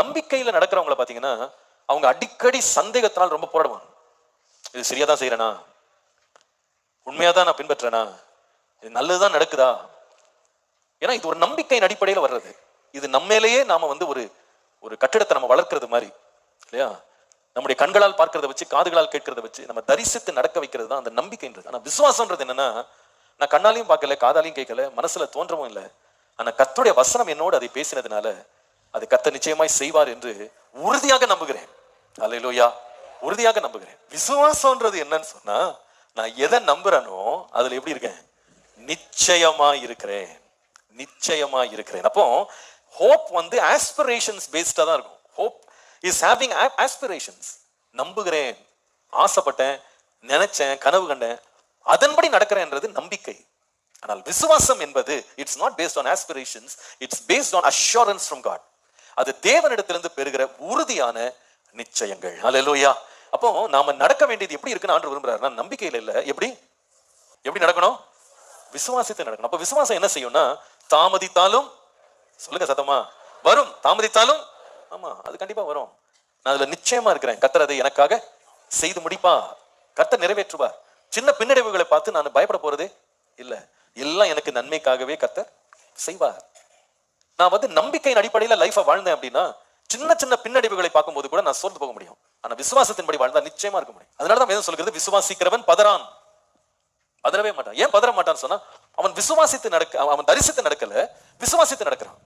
நம்பிக்கையில நடக்கிறவங்கள பாத்தீங்கன்னா அவங்க அடிக்கடி சந்தேகத்தினால் ரொம்ப போராடுவாங்க. இது சரியா தான் செய்யறேனா? உண்மையா தான் நான் பின்பற்றேனா? இது நல்லதுதான் நடக்குதா? ஏன்னா இது ஒரு நம்பிக்கையின் அடிப்படையில் வர்றது. இது நம்மேலேயே நாம வந்து ஒரு ஒரு கட்டிடத்தை நம்ம வளர்க்கறது மாதிரி இல்லையா? நம்முடைய கண்களால் பார்க்கறத வச்சு காதுகளால் கேட்கறத வச்சு நம்ம தரிசித்து நடக்க வைக்கிறது தான் அந்த நம்பிக்கைன்றது. ஆனா விசுவாசம்ன்றது என்னன்னா நான் கண்ணாலையும் பார்க்கல காதாலையும் கேட்கல மனசுல தோன்றவும் இல்லை. ஆனா கத்துடைய வசனம் என்னோடு அதை பேசினதுனால அது கத்த நிச்சயமாய் செய்வார் என்று உறுதியாக நம்புகிறேன். அலையிலோயா உறுதியாக நம்புகிறேன். விசுவாசம்ன்றது என்னன்னு சொன்னா நான் எதை நம்புறேனோ அதுல எப்படி இருக்கேன்? நிச்சயமா இருக்கிறேன். நிச்சயமா இருக்கிறேன். அப்போ ஹோப் வந்து ஆஸ்பிரேஷன்ஸ் பேஸ்டா தான் இருக்கும். ஹோப் இஸ் ஹேவிங் ஆஸ்பிரேஷன்ஸ் நம்புகிறேன் ஆசைப்பட்டேன் நினைச்சேன் கனவு கண்டேன் அதன்படி நடக்கிறேன்றது நம்பிக்கை. ஆனால் விசுவாசம் என்பது it's not based on aspirations it's based on assurance from God அது தேவனிடத்திலிருந்து பெறுகிற உறுதியான நிச்சயங்கள். அல்லேலூயா அப்போ நாம நடக்க வேண்டியது எப்படி இருக்குன்னு ஆண்டு விரும்புறாரு நான் நம்பிக்கையில இல்ல. எப்படி? எப்படி நடக்கணும்? விசுவாசத்தை நடக்கணும். அப்ப விசுவாசம் என்ன செய்யும்னா தாமதித்தாலும் சொல்லுங்க சத்தமா வரும். தாமதித்தாலும் ஆமா அது கண்டிப்பா வரும். நான் அதுல நிச்சயமா இருக்கிறேன். கத்தர் அதை எனக்காக செய்து முடிப்பா கர்த்தர் நிறைவேற்றுவார். சின்ன பின்னடைவுகளை பார்த்து நான் பயப்பட போறது இல்ல. எல்லாம் எனக்கு நன்மைக்காகவே கத்தர் செய்வார். நான் வந்து நம்பிக்கையின் அடிப்படையில லைஃபை வாழ்ந்தேன் அப்படின்னா சின்ன சின்ன பின்னடைவுகளை பார்க்கும்போது கூட நான் சோர்ந்து போக முடியும். ஆனா விசுவாசத்தின்படி வாழ்ந்தா நிச்சயமா இருக்க முடியும். அதனால தான் வேதம் சொல்கிறது விசுவாசிக்கிறவன் பதறான். பதறவே மாட்டான். ஏன் பதற மாட்டான்னு சொன்னா அவன் விசுவாசித்து நடக்க அவன் தரிசித்து நடக்கல விசுவாசித்து நடக்கிறான்.